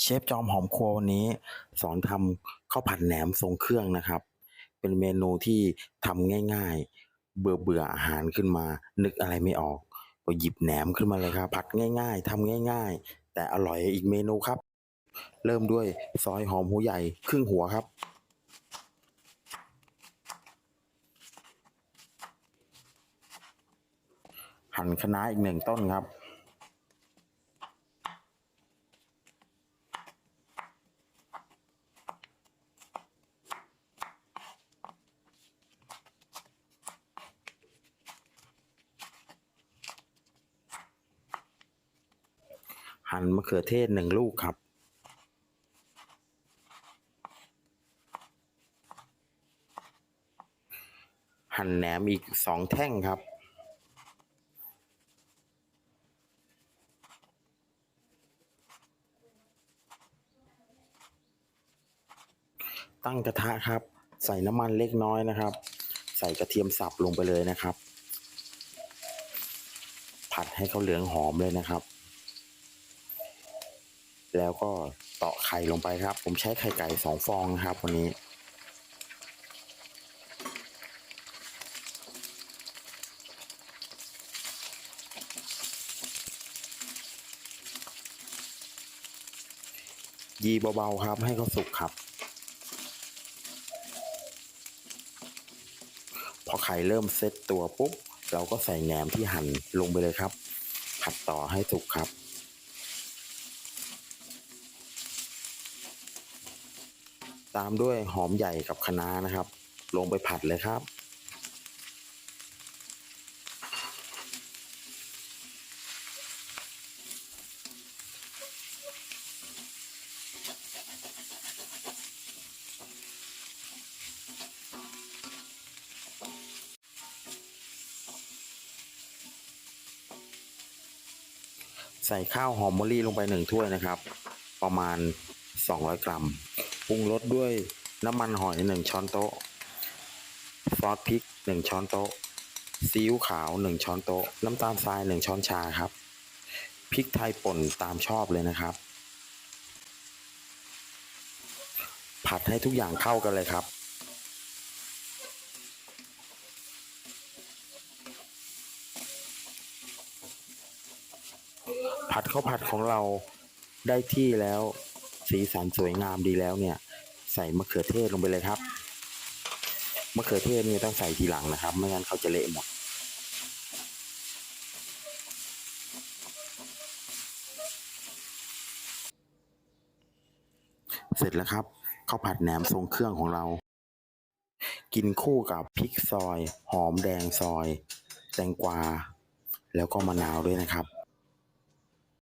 เชฟจอมหอมครัววันนี้ สอนทำข้าวผัดแหนมทรงเครื่องนะครับ เป็นเมนูที่ทำง่าย ๆ เบื่อเบื่ออาหารขึ้นมา นึกอะไรไม่ออกก็หยิบแหนมขึ้นมาเลยครับ ผัดง่ายๆทำง่าย ๆ แต่อร่อยอีกเมนูครับ เริ่มด้วยซอยหอมหัวใหญ่ครึ่งหัวครับหั่นคะน้าอีกหนึ่งต้นครับ หั่นมะเขือเทศหนึ่งลูกครับ หั่นแหนมอีกสองแท่งครับ ตั้งกระทะครับ ใส่น้ำมันเล็กน้อยนะครับ ใส่กระเทียมสับลงไปเลยนะครับ ผัดให้เขาเหลืองหอมเลยนะครับ แล้วก็เตาะไข่ลงไปครับ ผมใช้ไข่ไก่สองฟองนะครับวันนี้ ยีเบาๆครับให้เขาสุกครับ พอไข่เริ่มเซตตัวปุ๊บ เราก็ใส่แหนมที่หั่นลงไปเลยครับ ผัดต่อให้สุกครับ ตามด้วยหอมใหญ่กับคะน้านะครับ ลงไปผัดเลยครับ ใส่ข้าวหอมมะลิลงไปหนึ่งถ้วยนะครับ ประมาณ 200 กรัม ปรุงรสด้วยน้ำมันหอยหนึ่งช้อนโต๊ะ ซอสพริกหนึ่งช้อนโต๊ะ ซีอิ๊วขาวหนึ่งช้อนโต๊ะ น้ำตาลทรายหนึ่งช้อนชาครับ พริกไทยป่นตามชอบเลยนะครับ ผัดให้ทุกอย่างเข้ากันเลยครับผัดข้าวผัดของเราได้ที่แล้ว สีสันสวยงามดีแล้วเนี่ย ใส่มะเขือเทศลงไปเลยครับมะเขือเทศนี่ต้องใส่ทีหลังนะครับ ไม่งั้นเขาจะเละหมด เสร็จแล้วครับข้าวผัดแหนมทรงเครื่องของเรา กินคู่กับพริกซอย หอมแดงซอย แตงกวา แล้วก็มะนาวด้วยนะครับ